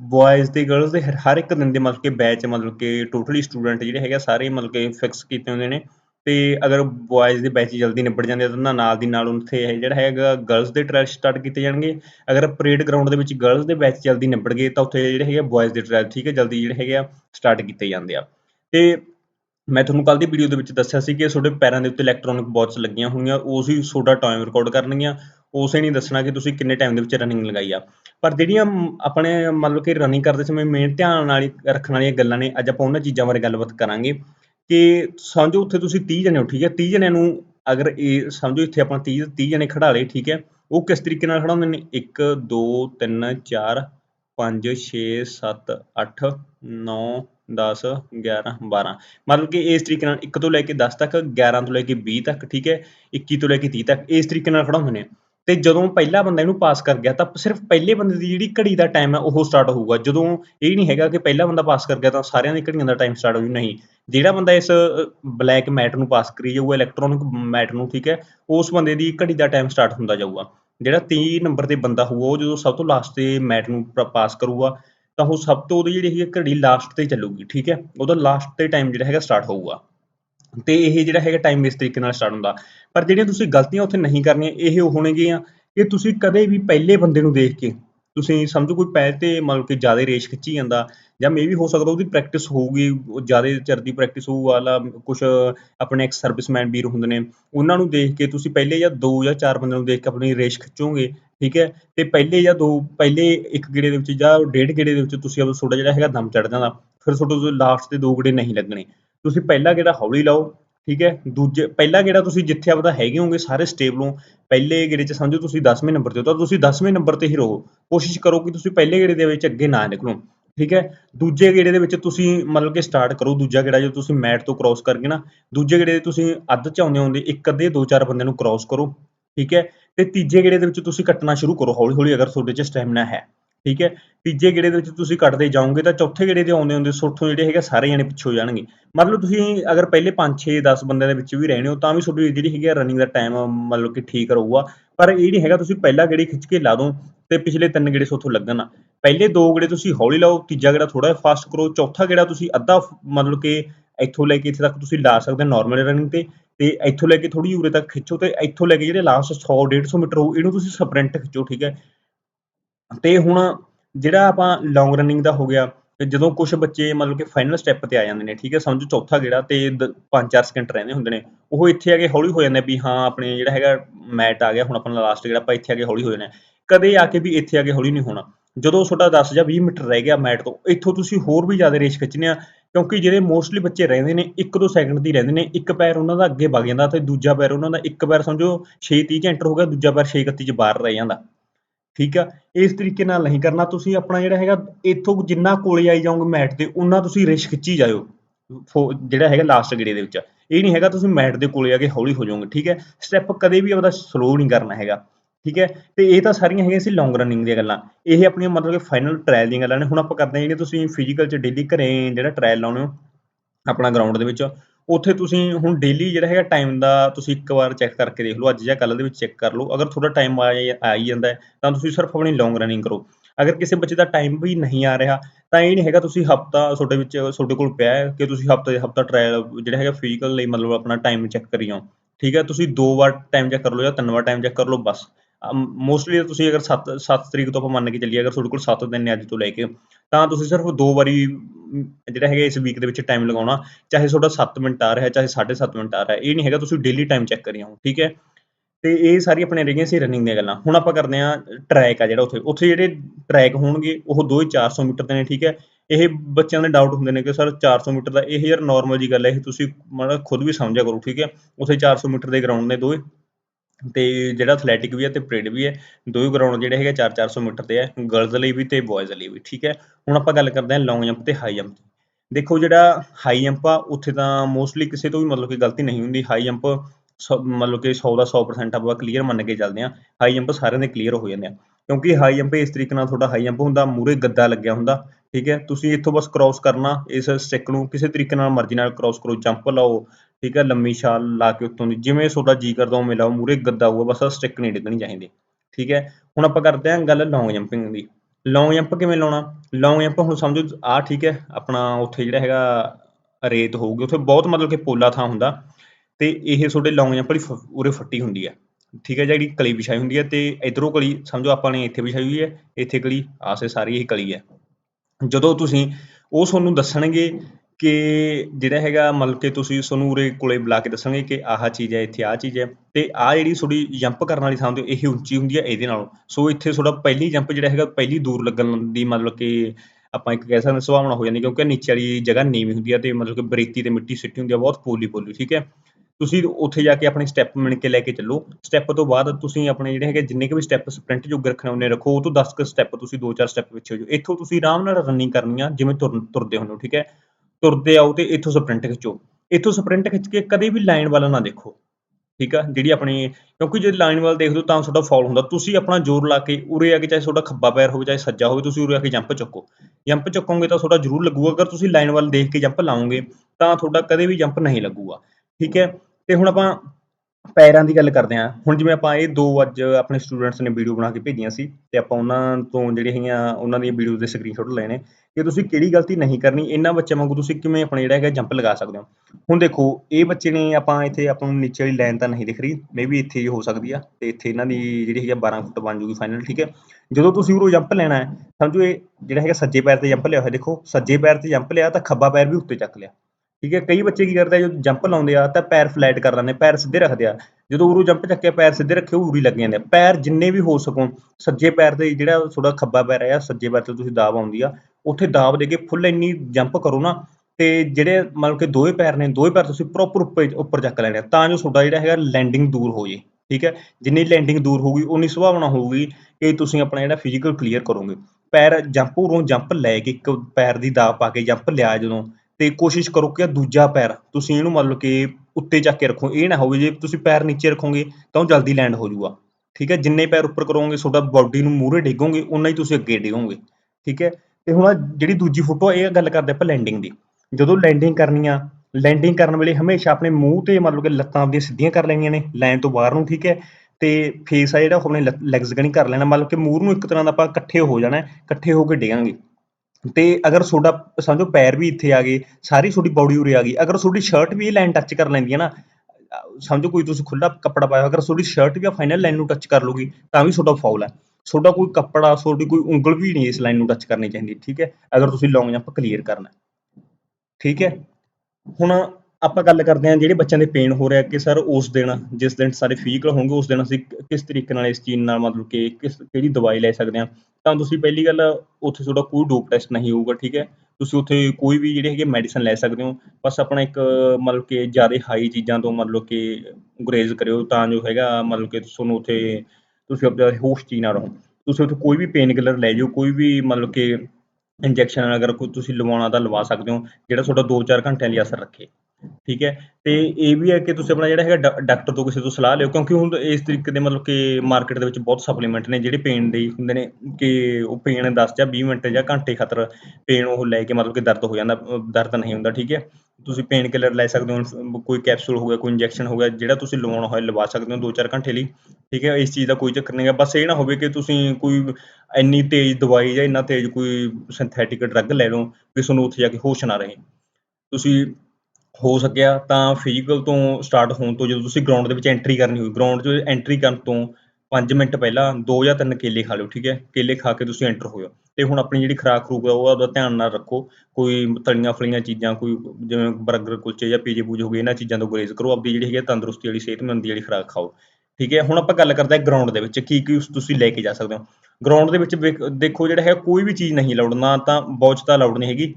A: ਬॉयਜ਼ ਤੇ ਗਰਲਜ਼ ਦੇ ਹਰ ਇੱਕ ਦਿਨ ਦੇ ਮਤਲਬ ਕਿ ਬੈਚ ਮਤਲਬ ਕਿ ਟੋਟਲੀ ਸਟੂਡੈਂਟ ਜਿਹੜੇ ਹੈਗੇ ਸਾਰੇ ਮਤਲਬ ਕਿ ਫਿਕਸ ਕੀਤੇ ਹੁੰਦੇ ਨੇ। ਤੇ ਅਗਰ ਬॉयਜ਼ ਦੇ ਬੈਚ ਜਲਦੀ ਨਿਬੜ ਜਾਂਦੇ ਆ ਤਾਂ ਉਹਨਾਂ ਨਾਲ ਦੀ ਨਾਲ ਉੱਥੇ ਇਹ ਜਿਹੜਾ ਹੈਗਾ ਗਰਲਜ਼ ਦੇ ਟ੍ਰਾਇਲ ਸਟਾਰਟ ਕੀਤੇ ਜਾਣਗੇ। ਅਗਰ ਪਰੇਡ ਗਰਾਊਂਡ ਦੇ ਵਿੱਚ ਗਰਲਜ਼ ਦੇ ਬੈਚ ਜਲਦੀ ਨਿਬੜ ਗਏ ਤਾਂ ਉੱਥੇ ਜਿਹੜੇ ਹੈਗੇ ਬॉयਜ਼ ਦੇ ਟ੍ਰਾਇਲ ਠੀਕ ਹੈ, ਜਲਦੀ ਜਿਹੜੇ ਹੈਗੇ ਆ ਸਟਾਰਟ ਕੀਤੇ ਜਾਂਦੇ ਆ। ਤੇ ਮੈਂ ਤੁਹਾਨੂੰ ਕੱਲ ਦੀ ਵੀਡੀਓ ਦੇ ਵਿੱਚ ਦੱਸਿਆ ਸੀ ਕਿ ਤੁਹਾਡੇ ਪੈਰਾਂ ਦੇ ਉੱਤੇ ਇਲੈਕਟ੍ਰੋਨਿਕ ਵਾਚ ਲੱਗੀਆਂ ਹੋਈਆਂ ਉਸ ਹੀ ਤੁਹਾਡਾ ਟਾਈਮ ਰਿਕਾਰਡ ਕਰਨਗੀਆਂ। ਉਸੇ ਨਹੀਂ ਦੱਸਣਾ ਕਿ ਤੁਸੀਂ ਕਿੰਨੇ ਟਾਈਮ ਦੇ ਵਿੱਚ ਰਨਿੰਗ ਲਗਾਈ ਆ। ਪਰ ਜਿਹੜੀਆਂ ਆਪਣੇ ਮਤਲਬ ਕਿ ਰਨਿੰਗ ਕਰਦੇ ਸਮੇਂ ਮੇਨ ਧਿਆਨ ਨਾਲ ਰੱਖਣ ਵਾਲੀਆਂ ਗੱਲਾਂ ਨੇ, ਅੱਜ ਆਪਾਂ ਉਹਨਾਂ ਚੀਜ਼ਾਂ ਬਾਰੇ ਗੱਲਬਾਤ ਕਰਾਂਗੇ। ਕਿ ਸਮਝੋ ਉੱਥੇ ਤੁਸੀਂ 30 ਜਣੇ ਹੋ ਠੀਕ ਹੈ? 30 ਜਣਿਆਂ ਨੂੰ ਅਗਰ ਇਹ ਸਮਝੋ ਇੱਥੇ ਆਪਾਂ 30 30 ਜਣੇ ਖੜਾ ਲਏ, ਠੀਕ ਹੈ? ਉਹ ਕਿਸ ਤਰੀਕੇ ਨਾਲ ਖੜਾਉਂਦੇ ਨੇ? 1 2 3 4 5 6 7 8 9 10 11 12 ਮਤਲਬ ਕਿ ਇਸ ਤਰੀਕੇ ਨਾਲ 1 ਤੋਂ ਲੈ ਕੇ 10 ਤੱਕ 11 ਤੋਂ ਲੈ ਕੇ 20 ਤੱਕ, ਠੀਕ ਹੈ? 21 ਤੋਂ ਲੈ ਕੇ 30 ਤੱਕ, ਇਸ ਤਰੀਕੇ ਨਾਲ ਖੜਾਉਂਦੇ ਨੇ। ਤੇ ਜਦੋਂ ਪਹਿਲਾ ਬੰਦਾ ਇਹਨੂੰ ਪਾਸ ਕਰ ਗਿਆ ਤਾਂ ਸਿਰਫ ਪਹਿਲੇ ਬੰਦੇ ਦੀ ਜਿਹੜੀ ਘੜੀ ਦਾ ਟਾਈਮ ਹੈ, ਉਹ ਸਟਾਰਟ ਹੋਊਗਾ। ਜਦੋਂ ਇਹ ਨਹੀਂ ਹੈਗਾ ਕਿ ਪਹਿਲਾ ਬੰਦਾ ਪਾਸ ਕਰ ਗਿਆ ਤਾਂ ਸਾਰਿਆਂ ਦੀ ਘੜੀਆਂ ਦਾ ਟਾਈਮ ਸਟਾਰਟ ਹੋ ਜੂ। ਨਹੀਂ। ਜਿਹੜਾ ਬੰਦਾ ਇਸ ਬਲੈਕ ਮੈਟ ਨੂੰ ਪਾਸ ਕਰੀ ਜਾਊਗਾ ਇਲੈਕਟ੍ਰੋਨਿਕ ਮੈਟ ਨੂੰ, ਠੀਕ ਹੈ, ਉਸ ਬੰਦੇ ਦੀ ਘੜੀ ਦਾ ਟਾਈਮ ਸਟਾਰਟ ਹੁੰਦਾ ਜਾਊਗਾ। ਜਿਹੜਾ 30 ਨੰਬਰ ਤੇ ਬੰਦਾ ਹੋਊਗਾ, ਉਹ ਜਦੋਂ ਸਭ ਤੋਂ ਲਾਸਟ ਤੇ ਮੈਟ ਨੂੰ ਪਾਸ ਕਰੂਗਾ, ਤਾਂ ਉਹ ਸਭ ਤੋਂ ਉਹਦੀ ਜਿਹੜੀ ਹੈਗੀ ਘੜੀ ਲਾਸਟ ਤੇ ਚੱਲੂਗੀ, ਠੀਕ ਹੈ। ਉਹਦਾ ਲਾਸਟ ਤੇ ਟਾਈਮ ਜਿਹੜਾ ਹੈਗਾ ਸਟਾਰਟ ਹੋਊਗਾ। ਤੇ ਇਹ ਜਿਹੜਾ ਹੈਗਾ ਟਾਈਮ ਇਸ ਤਰੀਕੇ ਨਾਲ ਸਟਾਰਟ ਹੁੰਦਾ। ਪਰ ਜਿਹੜੀਆਂ ਤੁਸੀਂ ਗਲਤੀਆਂ ਉੱਥੇ ਨਹੀਂ ਕਰਨੀਆਂ, ਇਹ ਉਹ ਹੋਣਗੀਆਂ ਕਿ ਤੁਸੀਂ ਕਦੇ ਵੀ ਪਹਿਲੇ ਬੰਦੇ ਨੂੰ ਦੇਖ ਕੇ ਤੁਸੀਂ ਸਮਝੋ ਕੋਈ ਪਹਿਲ ਤੇ ਮਤਲਬ ਕਿ ਜ਼ਿਆਦਾ ਰੇਸ ਖਿੱਚੀ ਜਾਂਦਾ ਜਾਂ ਮੇ ਵੀ ਹੋ ਸਕਦਾ ਉਹਦੀ ਪ੍ਰੈਕਟਿਸ ਹੋਊਗੀ ਜ਼ਿਆਦਾ ਚਿਰ ਦੀ ਪ੍ਰੈਕਟਿਸ ਹੋਊ ਵਾਲਾ ਕੁਝ ਆਪਣੇ ਐਕਸ ਸਰਵਿਸਮੈਨ ਵੀਰ ਹੁੰਦੇ ਨੇ, ਉਹਨਾਂ ਨੂੰ ਦੇਖ ਕੇ ਤੁਸੀਂ ਪਹਿਲੇ ਜਾਂ ਦੋ ਜਾਂ ਚਾਰ ਬੰਦਿਆਂ ਨੂੰ ਦੇਖ ਕੇ ਆਪਣੀ ਰੇਸ ਖਿੱਚੋਗੇ, ਠੀਕ ਹੈ? ਤੇ ਪਹਿਲੇ ਜਾਂ ਦੋ, ਪਹਿਲੇ ਇੱਕ ਗੇੜੇ ਦੇ ਵਿੱਚ ਜਾਂ ਡੇਢ ਗੇੜੇ ਦੇ ਵਿੱਚ ਤੁਸੀਂ ਆਪਣਾ ਤੁਹਾਡਾ ਜਿਹੜਾ ਹੈਗਾ ਦਮ ਚੜ ਜਾਂਦਾ, ਫਿਰ ਤੁਹਾਡੇ ਲਾਸਟ ਦੇ ਦੋ ਗੇੜੇ ਨਹੀਂ ਲੱਗਣੇ। ਤੁਸੀਂ ਪਹਿਲਾ ਗੇੜਾ ਹੌਲੀ ਲਾਓ, ਠੀਕ ਹੈ? ਦੂਜੇ, ਪਹਿਲਾ ਗੇੜਾ ਤੁਸੀਂ ਜਿੱਥੇ ਆਪਦਾ ਹੈਗੇ ਹੋਗੇ ਸਾਰੇ ਸਟੇਬਲੋਂ ਪਹਿਲੇ ਗੇੜੇ 'ਚ ਸਮਝੋ ਤੁਸੀਂ 10ਵੇਂ ਨੰਬਰ ਤੇ ਹੋ, ਤਾਂ ਤੁਸੀਂ 10ਵੇਂ ਨੰਬਰ ਤੇ ਹੀ ਰਹੋ। ਕੋਸ਼ਿਸ਼ ਕਰੋ ਕਿ ਤੁਸੀਂ ਪਹਿਲੇ ਗੇੜੇ ਦੇ ਵਿੱਚ ਅੱਗੇ ਨਾ ਨਿਕਲੋ, ਠੀਕ ਹੈ? ਦੂਜੇ ਗੇੜੇ ਦੇ ਵਿੱਚ ਤੁਸੀਂ ਮਤਲਬ ਕਿ ਸਟਾਰਟ ਕਰੋ, ਦੂਜਾ ਗੇੜਾ ਜਦੋਂ ਤੁਸੀਂ ਮੈਟ ਤੋਂ ਕ੍ਰਾਸ ਕਰਕੇ ਨਾ, ਦੂਜੇ ਗੇੜੇ ਦੇ ਤੁਸੀਂ ਅੱਧ 'ਚ ਆਉਂਦੇ ਆਉਂਦੇ ਇੱਕ ਅੱਧੇ, ਦੋ ਚਾਰ ਬੰਦੇ ਨੂੰ ਕ੍ਰਾਸ ਕਰੋ, ਠੀਕ ਹੈ? ਤੇ ਤੀਜੇ ਗੇੜੇ ਦੇ ਵਿੱਚ ਤੁਸੀਂ ਕੱਟਣਾ ਸ਼ੁਰੂ ਕਰੋ ਹੌਲੀ ਹੌਲੀ ਅਗਰ ਤੁਹਾਡੇ 'ਚ ਸਟੈਮਿਨਾ ਹੈ। ਠੀਕ ਹੈ, ਤੀਜੇ ਗੇੜੇ ਦੇ ਵਿੱਚ ਤੁਸੀਂ ਕੱਟਦੇ ਜਾਓਗੇ ਤਾਂ ਚੌਥੇ ਗੇੜੇ ਦੇ ਆਉਂਦੇ ਹੁੰਦੇ ਸੋਠੋਂ ਜਿਹੜੇ ਹੈਗੇ ਸਾਰੇ ਜਣੇ ਪਿੱਛੇ ਹੋ ਜਾਣਗੇ। ਮਤਲਬ ਤੁਸੀਂ ਅਗਰ ਪਹਿਲੇ 5 6 10 ਬੰਦਿਆਂ ਦੇ ਵਿੱਚ ਵੀ ਰਹਿਣੇ ਹੋ ਤਾਂ ਵੀ ਤੁਹਾਡੀ ਜਿਹੜੀ ਹੈਗੀ ਰਨਿੰਗ ਦਾ ਟਾਈਮ ਮਤਲਬ ਕਿ ਠੀਕ ਰਹੂਗਾ। ਪਰ ਇਹ ਨਹੀਂ ਹੈਗਾ ਤੁਸੀਂ ਪਹਿਲਾ ਗੇੜੇ ਖਿੱਚ ਕੇ ਲਾ ਦੋ ਤੇ ਪਿਛਲੇ ਤਿੰਨ ਗੇੜੇ ਸੋਥੋਂ ਲੱਗਣ ਪਹਿਲੇ ਦੋ ਗੇੜੇ ਤੁਸੀਂ ਹੌਲੀ ਲਾਓ, ਤੀਜਾ ਗੇੜਾ ਥੋੜਾ ਜਿਹਾ ਫਾਸਟ ਕਰੋ, ਚੌਥਾ ਗੇੜਾ ਤੁਸੀਂ ਅੱਧਾ ਮਤਲਬ ਕਿ ਇੱਥੋਂ ਲੈ ਕੇ ਇੱਥੇ ਤੱਕ ਤੁਸੀਂ ਲਾ ਸਕਦੇ ਹੋ ਨਾਰਮਲ ਰਨਿੰਗ ਤੇ ਤੇ ਇੱਥੋਂ ਲੈ ਕੇ ਥੋੜੀ ਉਰੇ ਤੱਕ ਖਿੱਚੋ ਤੇ ਇੱਥੋਂ ਲੈ ਕੇ ਜਿਹੜੇ ਲਾਸਟ 100 150 ਮੀਟਰ ਹੋਊ, ਇਹਨੂੰ ਤੁਸੀਂ ਸਪ੍ਰਿੰਟ ਖਿੱਚੋ, ਠੀਕ ਹੈ। ਤੇ ਹੁਣ ਜਿਹੜਾ ਆਪਾਂ ਲੌਂਗ ਰਨਿੰਗ ਦਾ ਹੋ ਗਿਆ, ਤੇ ਜਦੋਂ ਕੁਛ ਬੱਚੇ ਮਤਲਬ ਕਿ ਫਾਈਨਲ ਸਟੈਪ ਤੇ ਆ ਜਾਂਦੇ ਨੇ, ਠੀਕ ਹੈ, ਸਮਝੋ ਚੌਥਾ ਗੇੜਾ ਤੇ 5-4 ਸਕਿੰਟ ਰਹਿੰਦੇ ਹੁੰਦੇ ਨੇ, ਉਹ ਇੱਥੇ ਆ ਕੇ ਹੌਲੀ ਹੋ ਜਾਂਦੇ ਵੀ ਹਾਂ, ਆਪਣੇ ਜਿਹੜਾ ਹੈਗਾ ਮੈਟ ਆ ਗਿਆ, ਹੁਣ ਆਪਣਾ ਲਾਸਟ ਗੇੜਾ ਆਪਾਂ ਇੱਥੇ ਆ ਕੇ ਹੌਲੀ ਹੋ ਜਾਣਾ ਹੈ। ਕਦੇ ਆ ਕੇ ਵੀ ਇੱਥੇ ਆ ਕੇ ਹੌਲੀ ਨਹੀਂ ਹੋਣਾ ਜਦੋਂ ਤੁਹਾਡਾ 10 ਜਾਂ 20 ਮੀਟਰ ਰਹਿ ਗਿਆ ਮੈਟ ਤੋਂ, ਇੱਥੋਂ ਤੁਸੀਂ ਹੋਰ ਵੀ ਜ਼ਿਆਦਾ ਰੇਸ ਖਿੱਚਣੀ ਆ, ਕਿਉਂਕਿ ਜਿਹੜੇ ਮੋਸਟਲੀ ਬੱਚੇ ਰਹਿੰਦੇ ਨੇ 1-2 ਸੈਕਿੰਡ ਦੀ ਰਹਿੰਦੇ ਨੇ, ਇੱਕ ਪੈਰ ਉਹਨਾਂ ਦਾ ਅੱਗੇ ਵਗ ਜਾਂਦਾ ਤੇ ਦੂਜਾ ਪੈਰ ਉਹਨਾਂ ਦਾ ਇੱਕ ਪੈਰ, ਸਮਝੋ 6:30 ਚ ਐਂਟਰ ਹੋ ਗਿਆ, ਦੂਜਾ ਪੈਰ 6:31 ਚ ਬਾਹਰ ਰਹਿ ਜਾਂਦਾ ਠੀਕ ਆ? ਇਸ ਤਰੀਕੇ ਨਾਲ ਨਹੀਂ ਕਰਨਾ। ਤੁਸੀਂ ਆਪਣਾ ਜਿਹੜਾ ਹੈਗਾ, ਇੱਥੋਂ ਜਿੰਨਾ ਕੋਲੇ ਆਈ ਜਾਓਗੇ ਮੈਟ ਤੇ ਉਨਾ ਤੁਸੀਂ ਰਿਸ਼ ਖਿੱਚੀ ਜਾਇਓ। ਫੋ- ਜਿਹੜਾ ਹੈਗਾ ਲਾਸਟ ਗੇੜੇ ਦੇ ਵਿੱਚ। ਇਹ ਨਹੀਂ ਹੈਗਾ ਤੁਸੀਂ ਮੈਟ ਦੇ ਕੋਲੇ ਆ ਕੇ ਹੌਲੀ ਹੋ ਜਾਓਗੇ, ਠੀਕ ਹੈ? ਸਟੈਪ ਕਦੇ ਵੀ ਆਪਦਾ ਸਲੋ ਨਹੀਂ ਕਰਨਾ ਹੈਗਾ, ਠੀਕ ਹੈ? ਤੇ ਇਹ ਤਾਂ ਸਾਰੀਆਂ ਹੈਗੀਆਂ ਸੀ ਲੌਂਗ ਰਨਿੰਗ ਦੀਆਂ ਗੱਲਾਂ। ਇਹ ਆਪਣੀਆਂ ਮਤਲਬ ਕਿ ਫਾਈਨਲ ਟ੍ਰਾਇਲ ਦੀਆਂ ਗੱਲਾਂ ਨੇ। ਹੁਣ ਆਪਾਂ ਕਰਦੇ ਹਾਂ, ਜਿਹੜੀਆਂ ਤੁਸੀਂ ਫਿਜ਼ੀਕਲ ਚ ਡੇਲੀ ਘਰੇ ਜਿਹੜਾ ਟ੍ਰਾਇਲ ਲਾਉਣੇ ਹੋ, ਆਪਣਾ ਗਰਾਊਂਡ ਦੇ ਵਿੱਚ ਉੱਥੇ ਤੁਸੀਂ ਹੁਣ ਡੇਲੀ ਜਿਹੜਾ ਹੈਗਾ ਟਾਈਮ ਦਾ ਤੁਸੀਂ ਇੱਕ ਵਾਰ ਚੈੱਕ ਕਰਕੇ ਦੇਖ ਲਓ, ਅੱਜ ਜਾਂ ਕੱਲ੍ਹ ਦੇ ਵਿੱਚ ਚੈੱਕ ਕਰ ਲਓ। ਅਗਰ ਥੋੜਾ ਟਾਈਮ ਆ ਹੀ ਜਾਂਦਾ ਹੈ, ਤਾਂ ਤੁਸੀਂ ਸਿਰਫ ਆਪਣੀ ਲੌਂਗ ਰਨਿੰਗ ਕਰੋ। ਅਗਰ ਕਿਸੇ ਬੱਚੇ ਦਾ ਟਾਈਮ ਵੀ ਨਹੀਂ ਆ ਰਿਹਾ, ਤਾਂ ਇਹ ਨਹੀਂ ਹੈਗਾ ਤੁਸੀਂ ਹਫਤਾ ਤੁਹਾਡੇ ਵਿੱਚ ਤੁਹਾਡੇ ਕੋਲ ਪਿਆ ਹੈ ਕਿ ਤੁਸੀਂ ਹਫਤਾ ਦੇ ਹਫਤਾ ਟ੍ਰਾਇਲ ਜਿਹੜਾ ਹੈਗਾ ਫਿਜ਼ੀਕਲ ਲਈ ਮਤਲਬ ਆਪਣਾ ਟਾਈਮ ਚੈੱਕ ਕਰੀ ਜਾਓ। ਠੀਕ ਹੈ, ਤੁਸੀਂ ਦੋ ਵਾਰ ਟਾਈਮ ਚੈੱਕ ਕਰ ਲਓ ਜਾਂ ਤਿੰਨ ਵਾਰ ਟਾਈਮ ਚੈੱਕ ਕਰ ਲਓ, ਬਸ। ਮੋਸਟਲੀ ਤੁਸੀਂ ਅਗਰ 7 7 ਤਰੀਕ ਤੋਂ ਆਪਾਂ ਮੰਨ ਕੇ ਚੱਲੀਏ, ਅਗਰ ਤੁਹਾਡੇ ਕੋਲ 7 ਦਿਨ ਨੇ ਅੱਜ ਤੋਂ ਲੈ ਕੇ, ਤਾਂ ਤੁਸੀਂ ਸਿਰਫ ਦੋ ਵਾਰੀ ਜਿਹੜਾ ਹੈਗਾ ਇਸ ਵੀਕ ਦੇ ਵਿੱਚ ਟਾਈਮ ਲਗਾਉਣਾ, ਚਾਹੇ ਤੁਹਾਡਾ 7 ਮਿੰਟ ਆ ਰਿਹਾ, ਚਾਹੇ 7.5 ਮਿੰਟ ਆ ਰਿਹਾ, ਇਹ ਨਹੀਂ ਹੈਗਾ, ਤੁਸੀਂ ਡੇਲੀ ਟਾਈਮ ਚੈੱਕ ਕਰੀ ਜਾਓ ਠੀਕ ਹੈ? ਤੇ ਇਹ ਸਾਰੀ ਆਪਣੇ ਗਈਆਂ ਸੀ ਰਨਿੰਗ ਦੀਆਂ ਗੱਲਾਂ। ਹੁਣ ਆਪਾਂ ਕਰਦੇ ਹਾਂ ਟਰੈਕ ਆ ਜਿਹੜਾ ਉੱਥੇ ਉੱਥੇ ਜਿਹੜੇ ਟਰੈਕ ਹੋਣਗੇ, ਉਹ ਦੋ ਹੀ 400 ਮੀਟਰ ਦੇ ਨੇ, ਠੀਕ ਹੈ? ਇਹ ਬੱਚਿਆਂ ਦੇ ਡਾਊਟ ਹੁੰਦੇ ਨੇ ਕਿ ਸਰ 400 ਮੀਟਰ ਦਾ ਇਹ ਯਾਰ ਨਾਰਮਲ ਜੀ ਗੱਲ ਹੈ, ਇਹ ਤੁਸੀਂ ਮਤਲਬ ਖੁਦ ਵੀ ਸਮਝਿਆ ਕਰੋ, ਠੀਕ ਹੈ? ਉੱਥੇ 400 ਮੀਟਰ ਦੇ ਗਰਾਊਂਡ ਨੇ ਦੋਏ ਤੇ ਜਿਹੜਾ ਐਥਲੈਟਿਕ ਵੀ ਹੈ ਤੇ ਪਰੇਡ ਵੀ ਹੈ ਦੋਵੇਂ ਗਰਾਊਂਡ ਜਿਹੜੇ ਹੈਗੇ 4-400 ਮੀਟਰ ਦੇ ਹੈ ਗਰਲਜ਼ ਲਈ ਵੀ ਤੇ ਬॉयਜ਼ ਲਈ ਵੀ, ਠੀਕ ਹੈ? ਹੁਣ ਆਪਾਂ ਗੱਲ ਕਰਦੇ ਹਾਂ ਲੌਂਗ ਜੰਪ ਤੇ ਹਾਈ ਜੰਪ ਦੀ। ਦੇਖੋ ਜਿਹੜਾ ਹਾਈ ਜੰਪ ਆ, ਉੱਥੇ ਤਾਂ ਮੋਸਟਲੀ ਕਿਸੇ ਤੋਂ ਵੀ ਮਤਲਬ ਕਿ ਗਲਤੀ ਨਹੀਂ ਹੁੰਦੀ। ਹਾਈ ਜੰਪ ਮਤਲਬ ਕਿ 100 ਦਾ 100% ਆਪਾਂ ਕਲੀਅਰ ਮੰਨ ਕੇ ਚੱਲਦੇ ਹਾਂ। ਹਾਈ ਜੰਪ ਸਾਰਿਆਂ ਦੇ ਕਲੀਅਰ ਹੋ ਜਾਂਦੇ ਆ। ਕਿਉਂਕਿ ਹਾਈ ਜੰਪ ਇਸ ਤਰੀਕੇ ਨਾਲ ਤੁਹਾਡਾ ਹਾਈ ਜੰਪ ਹੁੰਦਾ ਮੂਰੇ ਗੱਦਾ ਲੱਗਿਆ ਹੁੰਦਾ, ਠੀਕ ਹੈ? ਤੁਸੀਂ ਇੱਥੋਂ ਬਸ ਕ੍ਰਾਸ ਕਰਨਾ, ਇਸ ਸਟਿਕ ਨੂੰ ਕਿਸੇ ਤਰੀਕੇ ਨਾਲ ਮਰਜ਼ੀ ਨਾਲ ਕ੍ਰਾਸ ਕਰੋ ਜੰਪ ਲਾਓ ਠੀਕ ਹੈ ਲੰਮੀ ਛਾਲ ਲਾ ਕੇ ਉੱਤੋਂ ਦੀ, ਜਿਵੇਂ ਤੁਹਾਡਾ ਜੀ ਕਰਦਾ ਉਵੇਂ ਲਾਓ ਮੂਰੇ ਗੱਦਾ ਹੋਊਗਾ, ਬਸ ਸਟਿਕ ਨਹੀਂ ਡਿੱਗਣੀ ਚਾਹੀਦੀ, ਠੀਕ ਹੈ? ਹੁਣ ਆਪਾਂ ਕਰਦੇ ਹਾਂ ਗੱਲ ਲੌਂਗ ਜੰਪਿੰਗ ਦੀ ਲੌਂਗ ਜੰਪ ਕਿਵੇਂ ਲਾਉਣਾ? ਲੌਂਗ ਜੰਪ ਹੁਣ ਸਮਝੋ ਆ ਠੀਕ ਹੈ, ਆਪਣਾ ਉੱਥੇ ਜਿਹੜਾ ਹੈਗਾ ਰੇਤ ਹੋਊਗੀ, ਉੱਥੇ ਬਹੁਤ ਮਤਲਬ ਕਿ ਪੋਲਾ ਥਾਂ ਹੁੰਦਾ, ਤੇ ਇਹ ਤੁਹਾਡੇ ਲੌਂਗ ਜੰਪ ਵਾਲੀ ਉਰੇ ਫੱਟੀ ਹੁੰਦੀ ਹੈ, ਠੀਕ ਹੈ? ਜਿਹੜੀ ਕਲੀ ਵਿਛਾਈ ਹੁੰਦੀ ਹੈ, ਤੇ ਇਧਰੋਂ ਕਲੀ, ਸਮਝੋ ਆਪਾਂ ਨੇ ਇੱਥੇ ਵਿਛਾਈ ਹੋਈ ਹੈ, ਇੱਥੇ ਕਲੀ, ਆਸੇ ਸਾਰੀ ਇਹ ਕਲੀ ਹੈ, ਜਦੋਂ ਤੁਸੀਂ ਉਹ ਤੁਹਾਨੂੰ ਦੱਸਣਗੇ ਕਿ ਜਿਹੜਾ ਹੈਗਾ ਮਤਲਬ ਕਿ ਤੁਸੀਂ ਤੁਹਾਨੂੰ ਉਰੇ ਕੋਲੇ ਬੁਲਾ ਕੇ ਦੱਸਣਗੇ ਕਿ ਆਹ ਚੀਜ਼ ਹੈ, ਇੱਥੇ ਆਹ ਚੀਜ਼ ਹੈ ਤੇ ਆਹ ਜਿਹੜੀ ਤੁਹਾਡੀ ਜੰਪ ਕਰਨ ਵਾਲੀ ਥਾਂ ਹੁੰਦੀ ਇਹ ਉੱਚੀ ਹੁੰਦੀ ਹੈ ਇਹਦੇ ਨਾਲੋਂ। ਸੋ ਇੱਥੇ ਤੁਹਾਡਾ ਪਹਿਲੀ ਜੰਪ ਜਿਹੜਾ ਹੈਗਾ, ਪਹਿਲੀ ਦੂਰ ਲੱਗਣ ਦੀ ਮਤਲਬ ਕਿ ਆਪਾਂ ਇੱਕ ਕਹਿ ਸਕਦੇ ਹਾਂ ਸੰਭਾਵਨਾ ਹੋ ਜਾਂਦੀ ਕਿਉਂਕਿ ਨੀਚੇ ਵਾਲੀ ਜਗ੍ਹਾ ਨੀਵੀਂ ਹੁੰਦੀ ਹੈ ਤੇ ਮਤਲਬ ਕਿ ਬਰੇਤੀ ਤੇ ਮਿੱਟੀ ਸਿੱਟੀ ਹੁੰਦੀ ਹੈ, ਬਹੁਤ ਪੋਲੀ ਪੋਲੀ, ਠੀਕ ਹੈ। ਤੁਸੀਂ ਉੱਥੇ ਜਾ ਕੇ ਆਪਣੇ ਸਟੈਪ ਮਿਣ ਕੇ ਲੈ ਕੇ ਚੱਲੋ। ਸਟੈਪ ਤੋਂ ਬਾਅਦ ਤੁਸੀਂ ਆਪਣੇ ਜਿਹੜੇ ਹੈਗੇ ਜਿੰਨੇ ਕੁ ਵੀ ਸਟੈਪ ਸਪ੍ਰਿੰਟ ਜੋਗ ਰੱਖਣੇ ਉਹਨੇ ਰੱਖੋ, ਉਹ ਤੋਂ 10 ਕੁ ਸਟੈਪ ਤੁਸੀਂ 2-4 ਸਟੈਪ ਪਿੱਛੇ ਹੋ ਜਾਓ। ਇੱਥੋਂ ਤੁਸੀਂ ਆਰਾਮ ਨਾਲ ਰਨਿੰਗ ਕਰਨੀ ਆ ਜਿਵੇਂ ਤੁਰ ਤੁਰਦੇ ਹੁੰਦੇ ਹੋ, ਠੀਕ ਹੈ। ਤੁਰਦੇ ਆਓ ਤੇ ਇੱਥੋਂ ਸਪ੍ਰਿੰਟ ਖਿੱਚੋ। ਇੱਥੋਂ ਸਪ੍ਰਿੰਟ ਖਿੱਚ ਕੇ ਕਦੇ ਵੀ ਲਾਈਨ ਵੱਲ ਨਾ ਦੇਖੋ। ਠੀਕ ਆ? ਜਿਹੜੀ ਆਪਣੀ, ਕਿਉਂਕਿ ਜੇ ਲਾਈਨ ਵੱਲ ਦੇਖਦੇ ਹੋ ਤਾਂ ਤੁਹਾਡਾ ਫਾਲ ਹੁੰਦਾ। ਤੁਸੀਂ ਆਪਣਾ ਜ਼ੋਰ ਲਾ ਕੇ ਉਰੇ ਆ ਕੇ ਚਾਹੇ ਤੁਹਾਡਾ ਖੱਬਾ ਪੈਰ ਹੋਵੇ, ਚਾਹੇ ਸੱਜਾ ਹੋਵੇ, ਤੁਸੀਂ ਉਰੇ ਆ ਕੇ ਜੰਪ ਚੱਕੋ। ਜੰਪ ਚੱਕੋਗੇ ਤਾਂ ਤੁਹਾਡਾ ਜ਼ਰੂਰ ਲੱਗੂਗਾ। ਅਗਰ ਤੁਸੀਂ ਲਾਈਨ ਵੱਲ ਦੇਖ ਕੇ ਜੰਪ ਲਾਓਗੇ, ਤਾਂ ਤੁਹਾਡਾ ਕਦੇ ਵੀ ਜੰਪ ਨਹੀਂ ਲੱਗੂਗਾ। ਠੀਕ ਹੈ? ਤੇ ਹੁਣ ਆਪਾਂ ਪੈਰਾਂ ਦੀ ਗੱਲ ਕਰਦੇ ਹਾਂ। ਹੁਣ ਜਿਵੇਂ ਆਪਾਂ ਇਹ ਦੋ ਅੱਜ ਆਪਣੇ ਸਟੂਡੈਂਟਸ ਨੇ ਵੀਡੀਓ ਬਣਾ ਕੇ ਭੇਜੀਆਂ ਸੀ, ਤੇ ਆਪਾਂ ਉਹਨਾਂ ਤੋਂ ਜਿਹੜੀਆਂ ਹੈਗੀਆਂ, ਉਹਨਾਂ ਦੀਆਂ ਵੀਡੀਓ ਦੇ ਸਕਰੀਨਸ਼ਾਟ ਲਏ ਨੇ। ਕਿ ਤੁਸੀਂ ਕਿਹੜੀ ਗਲਤੀ ਨਹੀਂ ਕਰਨੀ, ਇਹਨਾਂ ਬੱਚਿਆਂ ਵਾਂਗੂ ਤੁਸੀਂ ਕਿਵੇਂ ਆਪਣਾ ਜਿਹੜਾ ਹੈਗਾ ਜੰਪ ਲਗਾ ਸਕਦੇ ਹੋ? ਹੁਣ ਦੇਖੋ, ਇਹ ਬੱਚੇ ਨੇ ਆਪਾਂ ਇੱਥੇ, ਆਪਾਂ ਨੂੰ ਨੀਚੇ ਵਾਲੀ ਲਾਈਨ ਤਾਂ ਨਹੀਂ ਦਿਖ ਰਹੀ ਮੇਬੀ ਇੱਥੇ ਹੀ ਹੋ ਸਕਦੀ ਆ, ਤੇ ਇੱਥੇ ਇਹਨਾਂ ਦੀ ਜਿਹੜੀ ਹੈਗੀ ਆ 12 ਫੁੱਟ ਬਣ ਜੂਗੀ ਫਾਈਨਲ ਠੀਕ ਹੈ? ਜਦੋਂ ਤੁਸੀਂ ਉਰੋਂ ਜੰਪ ਲੈਣਾ ਹੈ, ਸਮਝੋ ਇਹ ਜਿਹੜਾ ਹੈਗਾ ਸੱਜੇ ਪੈਰ ਤੇ ਜੰਪ ਲਿਆ ਹੋਇਆ, ਦੇਖੋ, ਸੱਜੇ ਪੈਰ ਤੇ ਜੰਪ ਲਿਆ ਤਾਂ ਖੱਬਾ ਪੈਰ ਵੀ ਉੱਤੇ ਚੱਕ ਲਿਆ, ਠੀਕ ਹੈ? ਕਈ ਬੱਚੇ ਕੀ ਕਰਦੇ ਆ, ਜਦੋਂ ਜੰਪ ਲਾਉਂਦੇ ਆ ਤਾਂ ਪੈਰ ਫਲੈਟ ਕਰ ਲੈਂਦੇ ਪੈਰ ਸਿੱਧੇ ਰੱਖਦੇ ਆ, ਜਦੋਂ ਉਰੋਂ ਜੰਪ ਚੱਕਿਆ, ਪੈਰ ਸਿੱਧੇ ਰੱਖੇ, ਉਹ ਉਰੀ ਲੱਗ ਜਾਂਦੇ ਪੈਰ ਜਿੰਨੇ ਵੀ ਹੋ ਸਕੋ ਸੱਜੇ ਪੈਰ ਤੇ ਜਿਹੜਾ ਤੁਹਾਡਾ ਖੱਬਾ ਪੈਰ ਹੈ ਸੱਜੇ ਪੈਰ ਤੇ ਤੁਸੀਂ ਦਾਬ ਆਉਂਦੀ ਆ ਉੱਥੇ ਦਾਬ ਦੇ ਕੇ ਫੁੱਲ ਇੰਨੀ ਜੰਪ ਕਰੋ ਨਾ ਤੇ ਜਿਹੜੇ ਮਤਲਬ ਕਿ ਦੋਵੇਂ ਪੈਰ ਨੇ, ਦੋਵੇਂ ਪੈਰ ਤੁਸੀਂ ਪ੍ਰੋਪਰ ਉੱਪਰ ਉੱਪਰ ਚੱਕ ਲੈਣੇ ਤਾਂ ਜੋ ਤੁਹਾਡਾ ਜਿਹੜਾ ਹੈਗਾ ਲੈਂਡਿੰਗ ਦੂਰ ਹੋ ਜੇ, ਠੀਕ ਹੈ? ਜਿੰਨੀ ਲੈਂਡਿੰਗ ਦੂਰ ਹੋਊਗੀ ਉਨੀ ਸੰਭਾਵਨਾ ਹੋਊਗੀ ਕਿ ਤੁਸੀਂ ਆਪਣਾ ਜਿਹੜਾ ਫਿਜ਼ੀਕਲ ਕਲੀਅਰ ਕਰੋਗੇ। ਪੈਰ ਜੰਪ ਉਰੋਂ ਜੰਪ ਲੈ ਕੇ ਇੱਕ ਪੈਰ ਦੀ ਦਾਬ ਪਾ ਕੇ ਜੰਪ ਲਿਆ ਜਦੋਂ, ਤੇ ਕੋਸ਼ਿਸ਼ ਕਰੋ ਕਿ ਦੂਜਾ ਪੈਰ ਤੁਸੀਂ ਇਹਨੂੰ ਮਤਲਬ ਕਿ ਉੱਤੇ ਚੱਕ ਕੇ ਰੱਖੋ। ਇਹ ਨਾ ਹੋਵੇ ਜੇ ਤੁਸੀਂ ਪੈਰ ਨੀਚੇ ਰੱਖੋਗੇ ਤਾਂ ਉਹ ਜਲਦੀ ਲੈਂਡ ਹੋ ਜਾਊਗਾ। ਠੀਕ ਹੈ? ਜਿੰਨੇ ਪੈਰ ਉੱਪਰ ਕਰੋਗੇ, ਤੁਹਾਡਾ ਬਾਡੀ ਨੂੰ ਮੂਹਰੇ ਡੇਗੋਗੇ ਉਨਾ ਹੀ ਤੁਸੀਂ ਅੱਗੇ ਡੇਗੋਗੇ। ਠੀਕ ਹੈ? ਤੇ ਹੁਣ ਜਿਹੜੀ ਦੂਜੀ ਫੋਟੋ, ਇਹ ਗੱਲ ਕਰਦੇ ਆਪਾਂ ਲੈਂਡਿੰਗ ਦੀ। ਜਦੋਂ ਲੈਂਡਿੰਗ ਕਰਨੀ ਆ ਲੈਂਡਿੰਗ ਕਰਨ ਵੇਲੇ ਹਮੇਸ਼ਾ ਆਪਣੇ ਮੂੰਹ ਤੇ ਮਤਲਬ ਕਿ ਲੱਤਾਂ ਆਪਣੀਆਂ ਸਿੱਧੀਆਂ ਕਰ ਲੈਣੀਆਂ ਨੇ ਲਾਈਨ ਤੋਂ ਬਾਹਰ ਨੂੰ, ਠੀਕ ਹੈ? ਤੇ ਫੇਸ ਆ ਜਿਹੜਾ, ਉਹ ਆਪਣੇ ਲੈਗਸ ਗਣੀ ਕਰ ਲੈਣਾ, ਮਤਲਬ ਕਿ ਮੂੰਹ ਨੂੰ ਇੱਕ ਤਰ੍ਹਾਂ ਦਾ ਆਪਾਂ ਇਕੱਠੇ ਹੋ ਜਾਣਾ, ਇਕੱਠੇ ਹੋ ਕੇ ਡੇਗਾਂਗੇ ਤੇ ਅਗਰ ਤੁਹਾਡਾ, ਸਮਝੋ ਪੈਰ ਵੀ ਇੱਥੇ ਆ ਗਏ, ਸਾਰੀ ਤੁਹਾਡੀ ਬਾਡੀ ਉਰੇ ਆ ਗਈ, ਅਗਰ ਤੁਹਾਡੀ ਸ਼ਰਟ ਵੀ ਇਹ ਲਾਈਨ ਟੱਚ ਕਰ ਲੈਂਦੀ ਹੈ ਨਾ ਸਮਝੋ ਕੋਈ ਤੁਸੀਂ ਖੁੱਲਾ ਕੱਪੜਾ ਪਾਇਆ ਅਗਰ ਤੁਹਾਡੀ ਸ਼ਰਟ ਵੀ ਆ ਫਾਈਨਲ ਲਾਈਨ ਨੂੰ ਟੱਚ ਕਰ ਲੂਗੀ ਤਾਂ ਵੀ ਤੁਹਾਡਾ ਫਾਉਲ ਹੈ ਤੁਹਾਡਾ ਕੋਈ ਕੱਪੜਾ, ਤੁਹਾਡੀ ਕੋਈ ਉਂਗਲ ਵੀ ਨਹੀਂ ਇਸ ਲਾਈਨ ਨੂੰ ਟੱਚ ਕਰਨੀ ਚਾਹੀਦੀ, ਠੀਕ ਹੈ? ਅਗਰ ਤੁਸੀਂ ਲੌਂਗ ਜੰਪ ਕਲੀਅਰ ਕਰਨਾ ਠੀਕ ਹੈ? ਹੁਣ ਆਪਾਂ ਗੱਲ ਕਰਦੇ ਹਾਂ ਜਿਹੜੇ ਬੱਚਿਆਂ ਦੇ ਪੇਨ ਹੋ ਰਿਹਾ ਕਿ ਸਰ ਉਸ ਦਿਨ, ਜਿਸ ਦਿਨ ਸਾਰੇ ਫਿਜ਼ੀਕਲ ਹੋਣਗੇ, ਉਸ ਦਿਨ ਅਸੀਂ ਕਿਸ ਤਰੀਕੇ ਨਾਲ ਇਸ ਚੀਜ਼ ਨਾਲ ਮਤਲਬ ਕਿ ਕਿਸ, ਕਿਹੜੀ ਦਵਾਈ ਲੈ ਸਕਦੇ ਹਾਂ? ਤਾਂ ਤੁਸੀਂ ਪਹਿਲੀ ਗੱਲ ਉੱਥੇ ਤੁਹਾਡਾ ਕੋਈ ਡੋਪ ਟੈਸਟ ਨਹੀਂ ਹੋਊਗਾ, ਠੀਕ ਹੈ? ਤੁਸੀਂ ਉੱਥੇ ਕੋਈ ਵੀ ਜਿਹੜੇ ਹੈਗੇ ਮੈਡੀਸਨ ਲੈ ਸਕਦੇ ਹੋ। ਬਸ ਆਪਣਾ ਇੱਕ ਮਤਲਬ ਕਿ ਜ਼ਿਆਦਾ ਹਾਈ ਚੀਜ਼ਾਂ ਤੋਂ ਮਤਲਬ ਕਿ ਗੁਰੇਜ਼ ਕਰਿਓ ਤਾਂ ਜੋ ਹੈਗਾ ਮਤਲਬ ਕਿ ਤੁਹਾਨੂੰ ਉੱਥੇ ਤੁਸੀਂ ਆਪਣਾ ਹੋਸ਼ 'ਚ ਹੀ ਨਾ ਰਹੋ। ਤੁਸੀਂ ਉੱਥੇ ਕੋਈ ਵੀ ਪੇਨ ਕਿਲਰ ਲੈ ਜਾਓ, ਕੋਈ ਵੀ ਮਤਲਬ ਕਿ ਇੰਜੈਕਸ਼ਨ ਅਗਰ ਕੋਈ ਤੁਸੀਂ ਲਵਾਉਣਾ ਤਾਂ ਲਵਾ ਸਕਦੇ ਹੋ, ਜਿਹੜਾ ਤੁਹਾਡਾ 2-4 ਘੰਟਿਆਂ ਲਈ ਅਸਰ ਰੱਖੇ। ਠੀਕ ਹੈ, ਤੇ ਇਹ ਵੀ ਹੈ ਕਿ ਤੁਸੀਂ ਆਪਣਾ ਜਿਹੜਾ ਹੈਗਾ ਡਾ- ਡਾਕਟਰ ਤੋਂ ਕਿਸੇ ਤੋਂ ਸਲਾਹ ਲਿਓ, ਕਿਉਂਕਿ ਹੁਣ ਇਸ ਤਰੀਕੇ ਦੇ ਮਤਲਬ ਕਿ ਮਾਰਕੀਟ ਦੇ ਵਿੱਚ ਬਹੁਤ ਸਪਲੀਮੈਂਟ ਨੇ, ਜਿਹੜੇ ਪੇਨ ਦੇ ਹੁੰਦੇ ਨੇ, ਕਿ ਉਹ ਪੇਨ 10 ਜਾਂ 20 ਮਿੰਟ ਜਾਂ ਘੰਟੇ ਖਾਤਰ ਪੇਨ ਉਹ ਲੈ ਕੇ ਮਤਲਬ ਕਿ ਦਰਦ ਹੋ ਜਾਂਦਾ, ਅਹ ਦਰਦ ਨਹੀਂ ਹੁੰਦਾ, ਠੀਕ ਹੈ। ਤੁਸੀਂ ਪੇਨ ਕਿਲਰ ਲੈ ਸਕਦੇ ਹੋ ਕੋਈ ਕੈਪਸੂਲ ਹੋ ਗਿਆ, ਕੋਈ ਇੰਜੈਕਸ਼ਨ ਹੋ ਗਿਆ, ਜਿਹੜਾ ਤੁਸੀਂ ਲਵਾਉਣਾ ਹੋਏ ਲਵਾ ਸਕਦੇ ਹੋ 2-4 ਘੰਟੇ ਲਈ, ਠੀਕ ਹੈ। ਇਸ ਚੀਜ਼ ਦਾ ਕੋਈ ਚੱਕਰ ਨਹੀਂ ਹੈ ਬਸ ਇਹ ਨਾ ਹੋਵੇ ਕਿ ਤੁਸੀਂ ਕੋਈ ਇੰਨੀ ਤੇਜ਼ ਦਵਾਈ ਜਾਂ ਇੰਨਾ ਤੇਜ਼ ਕੋਈ ਸਿੰਥੈਟਿਕ ਡਰੱਗ ਲੈ ਲਓ, ਵੀ ਤੁਹਾਨੂੰ ਉੱਥੇ ਜਾ ਕੇ ਹੋਸ਼ ਨਾ ਰਹੇ। ਤੁਸੀਂ ਹੋ ਸਕਿਆ, ਤਾਂ ਫਿਜ਼ੀਕਲ ਤੋਂ ਸਟਾਰਟ ਹੋਣ ਤੋਂ ਜਦੋਂ ਤੁਸੀਂ ਗਰਾਊਂਡ ਦੇ ਵਿੱਚ ਐਂਟਰੀ ਕਰਨੀ ਹੋਈ ਗਰਾਊਂਡ 'ਚ ਐਂਟਰੀ ਕਰਨ ਤੋਂ 5 ਮਿੰਟ ਪਹਿਲਾਂ 2 ਜਾਂ 3 ਕੇਲੇ ਖਾ ਲਿਓ, ਠੀਕ ਹੈ? ਕੇਲੇ ਖਾ ਕੇ ਤੁਸੀਂ ਐਂਟਰ ਹੋਇਓ। ਤੇ ਹੁਣ ਆਪਣੀ ਜਿਹੜੀ ਖੁਰਾਕ ਖਰੂਕ ਆ, ਉਹ ਆਪਦਾ ਧਿਆਨ ਨਾਲ ਰੱਖੋ। ਕੋਈ ਤਲੀਆਂ ਫਲੀਆਂ ਚੀਜ਼ਾਂ, ਕੋਈ ਜਿਵੇਂ 버ਗਰ ਕੁਲਚੇ ਜਾਂ ਪੀਜੇ ਪੂਜੇ ਹੋ ਗਏ, ਇਹਨਾਂ ਚੀਜ਼ਾਂ ਤੋਂ ਗੁਰੇਜ਼ ਕਰੋ। ਆਪਦੀ ਜਿਹੜੀ ਹੈਗੀ ਆ ਤੰਦਰੁਸਤੀ ਵਾਲੀ ਸਿਹਤਮੰਦ ਦੀ ਜਿਹੜੀ ਖੁਰਾਕ ਖਾਓ, ਠੀਕ ਹੈ? ਹੁਣ ਆਪਾਂ ਗੱਲ ਕਰਦੇ ਹਾਂ ਗਰਾਊਂਡ ਦੇ ਵਿੱਚ, ਕੀ ਕੀ ਤੁਸੀਂ ਲੈ ਕੇ ਜਾ ਸਕਦੇ ਹੋ। ਗਰਾਊਂਡ ਦੇ ਵਿੱਚ ਵੇਖ- ਦੇਖੋ ਜਿਹੜਾ ਹੈ ਕੋਈ ਵੀ ਚੀਜ਼ ਨਹੀਂ ਲਾਉਡ ਨਾ ਤਾਂ ਵਾਚ ਤਾਂ ਲਾਉਡ ਨਹੀਂ ਹੈਗੀ।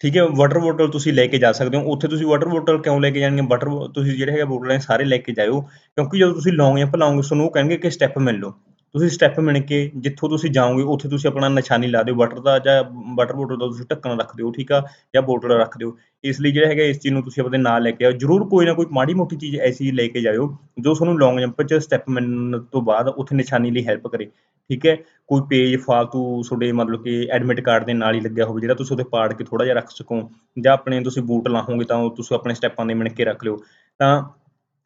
A: ਠੀਕ ਹੈ ਵਾਟਰ ਬੋਟਲ ਤੁਸੀਂ ਲੈ ਕੇ ਜਾ ਸਕਦੇ ਹੋ। ਉੱਥੇ ਤੁਸੀਂ ਵਾਟਰ ਬੋਟਲ ਕਿਉਂ ਲੈ ਕੇ ਜਾਣੀ ਹੈ ਵਾਟਰ ਤੁਸੀਂ ਜਿਹੜੇ ਹੈਗੇ ਬੋਟਲਾਂ ਇਹ ਸਾਰੇ ਲੈ ਕੇ ਜਾਇਓ। ਕਿਉਂਕਿ ਜਦੋਂ ਤੁਸੀਂ ਲੌਂਗ ਜੰਪ ਲਾਓਗੇ ਤੁਹਾਨੂੰ ਉਹ ਕਹਿਣਗੇ ਕਿ ਸਟੈਪ ਮਿਲ ਲਓ। ਤੁਸੀਂ ਸਟੈਪ ਮਿਣ ਕੇ ਜਿੱਥੋਂ ਤੁਸੀਂ ਜਾਓਗੇ, ਉੱਥੇ ਤੁਸੀਂ ਆਪਣਾ ਨਿਸ਼ਾਨੀ ਲਾ ਦਿਓ ਵਾਟਰ ਦਾ ਜਾਂ ਵਾਟਰ ਬੋਟਲ ਦਾ ਤੁਸੀਂ ਢੱਕਣ ਰੱਖ ਦਿਓ, ਠੀਕ ਆ? ਜਾਂ ਬੋਟਲ ਰੱਖ ਦਿਓ। ਇਸ ਲਈ ਜਿਹੜਾ ਹੈਗਾ, ਇਸ ਚੀਜ਼ ਨੂੰ ਤੁਸੀਂ ਆਪਣੇ ਨਾਲ ਲੈ ਕੇ ਆਓ। ਜ਼ਰੂਰ ਕੋਈ ਨਾ ਕੋਈ ਮਾੜੀ ਮੋਟੀ ਚੀਜ਼ ਐਸੀ ਲੈ ਕੇ ਜਾਇਓ, ਜੋ ਤੁਹਾਨੂੰ ਲੌਂਗ ਜੰਪ 'ਚ ਸਟੈਪ ਮਿਲਣ ਤੋਂ ਬਾਅਦ ਉੱਥੇ ਨਿਸ਼ਾਨੀ ਲਈ ਹੈਲਪ ਕਰੇ, ਠੀਕ ਹੈ? ਕੋਈ ਪੇਜ ਫਾਲਤੂ ਤੁਹਾਡੇ ਮਤਲਬ ਕਿ ਐਡਮਿਟ ਕਾਰਡ ਦੇ ਨਾਲ ਹੀ ਲੱਗਿਆ ਹੋਵੇ, ਜਿਹੜਾ ਤੁਸੀਂ ਉਹਦੇ ਪਾੜ ਕੇ ਥੋੜਾ ਜਿਹਾ ਰੱਖ ਸਕੋ, ਜਾਂ ਆਪਣੇ ਤੁਸੀਂ ਬੂਟ ਲਾਹੋਗੇ ਤਾਂ ਉਹ ਤੁਸੀਂ ਆਪਣੇ ਸਟੈਪਾਂ ਦੇ ਮਿਣ ਕੇ ਰੱਖ ਲਿਓ। ਤਾਂ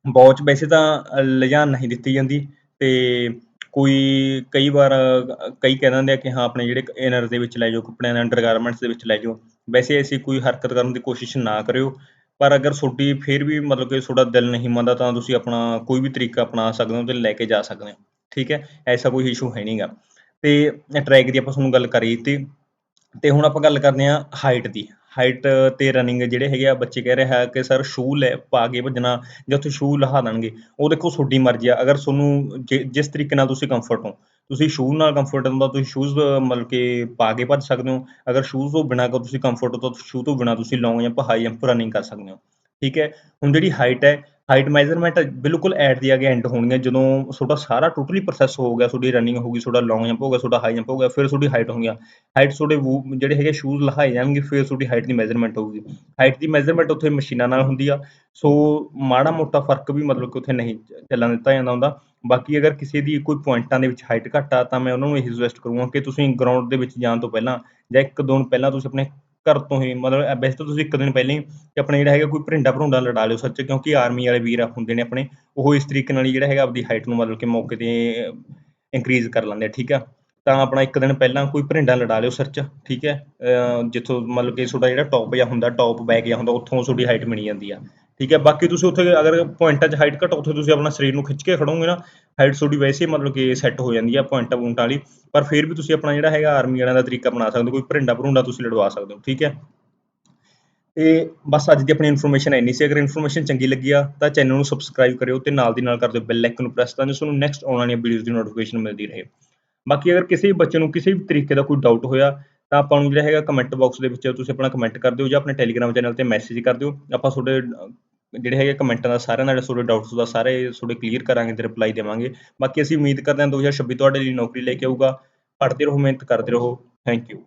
A: ਵਾਚ ਵੈਸੇ ਤਾਂ ਲਿਜਾਣ ਨਹੀਂ ਦਿੱਤੀ ਜਾਂਦੀ, ਤੇ ਕੋਈ ਕਈ ਵਾਰ, ਕਈ ਕਹਿ ਦਿੰਦੇ ਆ ਕਿ ਹਾਂ, ਆਪਣੇ ਜਿਹੜੇ ਇਨਰ ਦੇ ਵਿੱਚ ਲੈ ਜਾਓ ਕੱਪੜਿਆਂ ਦੇ ਅੰਡਰਗਾਰਮੈਂਟਸ ਦੇ ਵਿੱਚ ਲੈ ਜਾਓ। ਵੈਸੇ ਐਸੀ ਕੋਈ ਹਰਕਤ ਕਰਨ ਦੀ ਕੋਸ਼ਿਸ਼ ਨਾ ਕਰਿਓ, ਪਰ ਅਗਰ ਤੁਹਾਡੀ ਫਿਰ ਵੀ ਮਤਲਬ ਕਿ ਤੁਹਾਡਾ ਦਿਲ ਨਹੀਂ ਮੰਨਦਾ, ਤਾਂ ਤੁਸੀਂ ਆਪਣਾ ਕੋਈ ਵੀ ਤਰੀਕਾ ਅਪਣਾ ਸਕਦੇ ਹੋ ਤੇ ਲੈ ਕੇ ਜਾ ਸਕਦੇ ਹੋ। ਠੀਕ ਹੈ? ਐਸਾ ਕੋਈ ਇਸ਼ੂ ਹੈ ਨਹੀਂਗਾ ਤੇ ਟਰੈਕ ਦੀ ਆਪਾਂ ਤੁਹਾਨੂੰ ਗੱਲ ਕਰੀ ਤੇ ਤੇ ਹੁਣ ਆਪਾਂ ਗੱਲ ਕਰਦੇ ਹਾਂ ਹਾਈਟ ਦੀ। ਹਾਈਟ ਤੇ ਰਨਿੰਗ ਜਿਹੜੇ ਹੈਗੇ ਆ, ਬੱਚੇ ਕਹਿ ਰਹੇ ਹੈ ਕਿ ਸਰ ਸ਼ੂ ਲੈ ਪਾ ਕੇ ਭੱਜਣਾ ਜਾਂ ਉੱਥੇ ਸ਼ੂ ਲਹਾ ਦੇਣਗੇ, ਉਹ ਦੇਖੋ ਤੁਹਾਡੀ ਮਰਜ਼ੀ ਆ। ਅਗਰ ਤੁਹਾਨੂੰ ਜਿ- ਜਿਸ ਤਰੀਕੇ ਨਾਲ ਤੁਸੀਂ ਕੰਫਰਟ ਹੋ, ਤੁਸੀਂ ਸ਼ੂ ਨਾਲ ਕੰਫਰਟ ਹੁੰਦਾ, ਤੁਸੀਂ ਸ਼ੂਜ਼ ਮਤਲਬ ਕਿ ਪਾ ਕੇ ਭੱਜ ਸਕਦੇ ਹੋ। ਅਗਰ ਸ਼ੂਜ਼ ਤੋਂ ਬਿਨਾਂ ਕੋ ਤੁਸੀਂ ਕੰਫਰਟ ਹੋ, ਤਾਂ ਸ਼ੂ ਤੋਂ ਬਿਨਾਂ ਤੁਸੀਂ long jump high jump running ਕਰ ਸਕਦੇ ਹੋ। ਠੀਕ ਹੈ? ਹੁਣ ਜਿਹੜੀ ਹਾਈਟ ਹੈ ਹਾਈਟ ਮੈਜ਼ਰਮੈਂਟ ਬਿਲਕੁਲ ਐਟ ਦੀ ਅੱਗੇ ਐਂਡ ਹੋਣਗੀਆਂ ਜਦੋਂ ਤੁਹਾਡਾ ਸਾਰਾ ਟੋਟਲੀ ਪ੍ਰੋਸੈਸ ਹੋ ਗਿਆ, ਤੁਹਾਡੀ ਰਨਿੰਗ ਹੋ ਗਈ, ਤੁਹਾਡਾ ਲੌਂਗ ਜੰਪ ਹੋ ਗਿਆ, ਤੁਹਾਡਾ ਹਾਈ ਜੰਪ ਹੋ ਗਿਆ, ਫਿਰ ਤੁਹਾਡੀ ਹਾਈਟ ਹੋ ਗਿਆ ਹਾਈਟ ਤੁਹਾਡੇ ਜਿਹੜੇ ਹੈਗੇ ਸ਼ੂਜ਼ ਲਹਾਏ ਜਾਣਗੇ, ਫਿਰ ਤੁਹਾਡੀ ਹਾਈਟ ਦੀ ਮੈਜ਼ਰਮੈਂਟ ਹੋਊਗੀ। ਹਾਈਟ ਦੀ ਮੈਜ਼ਰਮੈਂਟ ਉੱਥੇ ਮਸ਼ੀਨਾਂ ਨਾਲ ਹੁੰਦੀ ਆ। ਸੋ ਮਾੜਾ ਮੋਟਾ ਫ਼ਰਕ ਵੀ ਮਤਲਬ ਕਿ ਉੱਥੇ ਨਹੀਂ ਚੱਲਣ ਦਿੱਤਾ ਜਾਂਦਾ ਹੁੰਦਾ। ਬਾਕੀ ਅਗਰ ਕਿਸੇ ਦੀ ਕੋਈ ਪੁਆਇੰਟਾਂ ਦੇ ਵਿੱਚ ਹਾਈਟ ਘੱਟ ਆ, ਤਾਂ ਮੈਂ ਉਹਨਾਂ ਨੂੰ ਇਹ ਸੁਜੈਸਟ ਕਰੂੰਗਾ ਕਿ ਤੁਸੀਂ ਗਰਾਊਂਡ ਦੇ ਵਿੱਚ ਜਾਣ ਤੋਂ ਪਹਿਲਾਂ ਜਾਂ ਇੱਕ ਦੋ ਦਿਨ ਪਹਿਲਾਂ ਤੁਸੀਂ ਆਪਣੇ ਘਰ ਤੋਂ ਹੀ, ਮਤਲਬ ਵੈਸੇ ਤਾਂ ਤੁਸੀਂ ਇੱਕ ਦਿਨ ਪਹਿਲਾਂ ਹੀ ਕਿ ਆਪਣੇ ਜਿਹੜਾ ਹੈਗਾ ਕੋਈ ਭਰਿੰਡਾ ਭਰੁੰਡਾ ਲੜਾ ਲਿਓ ਸੱਚ, ਕਿਉਂਕਿ ਆਰਮੀ ਵਾਲੇ ਵੀਰ ਹੁੰਦੇ ਨੇ ਆਪਣੇ, ਉਹ ਇਸ ਤਰੀਕੇ ਨਾਲ ਜਿਹੜਾ ਹੈਗਾ ਆਪਦੀ ਹਾਈਟ ਨੂੰ ਮਤਲਬ ਕਿ ਮੌਕੇ ਤੇ ਇੰਕਰੀਜ਼ ਕਰ ਲੈਂਦੇ ਆ, ਠੀਕ ਆ? ਤਾਂ ਆਪਣਾ ਇੱਕ ਦਿਨ ਪਹਿਲਾਂ ਕੋਈ ਭਰਿੰਡਾ ਲੜਾ ਲਿਓ ਸਿਰ ਠੀਕ ਹੈ? ਜਿੱਥੋਂ ਮਤਲਬ ਕਿ ਤੁਹਾਡਾ ਜਿਹੜਾ ਟੌਪ ਜਿਹਾ ਹੁੰਦਾ ਟੌਪ ਬੈਗ ਜਿਹਾ ਹੁੰਦਾ, ਉੱਥੋਂ ਤੁਹਾਡੀ ਹਾਈਟ ਮਿਣੀ ਜਾਂਦੀ ਆ। ਠੀਕ ਹੈ, ਬਾਕੀ ਤੁਸੀਂ ਉੱਥੇ ਅਗਰ ਪੁਆਇੰਟਾਂ 'ਚ ਹਾਈਟ ਘੱਟ, ਉੱਥੇ ਤੁਸੀਂ ਆਪਣਾ ਸਰੀਰ ਨੂੰ ਖਿੱਚ ਕੇ ਖੜੋਗੇ ਨਾ ਹਾਈਟ ਤੁਹਾਡੀ ਵੈਸੇ ਮਤਲਬ ਕਿ ਸੈੱਟ ਹੋ ਜਾਂਦੀ ਆ ਪੁਆਇੰਟਾਂ ਪੁਆਇੰਟਾਂ ਵਾਲੀ, ਪਰ ਫਿਰ ਵੀ ਤੁਸੀਂ ਆਪਣਾ ਜਿਹੜਾ ਹੈਗਾ ਆਰਮੀ ਵਾਲਿਆਂ ਦਾ ਤਰੀਕਾ ਬਣਾ ਸਕਦੇ ਹੋ, ਕੋਈ ਭਰਿੰਡਾ ਭਰੁੰਡਾ ਤੁਸੀਂ ਲੜਵਾ ਸਕਦੇ ਹੋ, ਠੀਕ ਹੈ। ਤੇ ਬਸ ਅੱਜ ਦੀ ਆਪਣੀ ਇਨਫੋਰਮੇਸ਼ਨ ਇੰਨੀ ਸੀ, ਅਗਰ ਇਨਫੋਰਮੇਸ਼ਨ ਚੰਗੀ ਲੱਗੀ ਆ, ਤਾਂ ਚੈਨਲ ਨੂੰ ਸਬਸਕ੍ਰਾਈਬ ਕਰਿਓ ਤੇ ਨਾਲ ਦੀ ਨਾਲ ਕਰ ਦਿਓ ਬੈਲ ਆਈਕਨ ਨੂੰ ਪ੍ਰੈਸ ਤਾਂ ਜੋ ਤੁਹਾਨੂੰ ਨੈਕਸਟ ਆਉਣ ਵਾਲੀਆਂ ਵੀਡੀਓਜ਼ ਦੀ ਨੋਟੀਫਿਕੇਸ਼ਨ ਮਿਲਦੀ ਰਹੇ। ਬਾਕੀ ਅਗਰ ਕਿਸੇ ਵੀ ਬੱਚੇ ਨੂੰ ਕਿਸੇ ਵੀ ਤਰੀਕੇ ਦਾ ਕੋਈ ਡਾਊਟ ਹੋਇਆ, ਤਾਂ ਆਪਾਂ ਨੂੰ ਜਿਹੜਾ ਹੈਗਾ ਕਮੈਂਟ ਬਾਕਸ ਦੇ ਵਿੱਚ ਤੁਸੀਂ ਆਪਣਾ ਕਮੈਂਟ ਕਰ ਦਿਓ ਜਾਂ ਆਪਣੇ ਟੈਲੀਗ੍ਰਾਮ ਚੈਨਲ ਤੇ ਮੈਸੇਜ ਕਰ ਦਿਓ, ਆਪਾਂ ਤੁਹਾਡੇ ਜਿਹੜੇ ਹੈਗੇ ਕਮੈਂਟਾਂ ਦਾ ਸਾਰਿਆਂ ਦਾ ਤੁਹਾਡੇ ਡਾਊਟਸ ਦਾ ਸਾਰੇ ਤੁਹਾਡੇ ਕਲੀਅਰ ਕਰਾਂਗੇ ਤੇ ਰਿਪਲਾਈ ਦੇਵਾਂਗੇ। ਬਾਕੀ ਅਸੀਂ ਉਮੀਦ ਕਰਦੇ ਹਾਂ 2026 ਤੁਹਾਡੇ ਲਈ ਨੌਕਰੀ ਲੈ ਕੇ ਆਊਗਾ। ਪੜ੍ਹਦੇ ਰਹੋ, ਮਿਹਨਤ ਕਰਦੇ ਰਹੋ। Thank you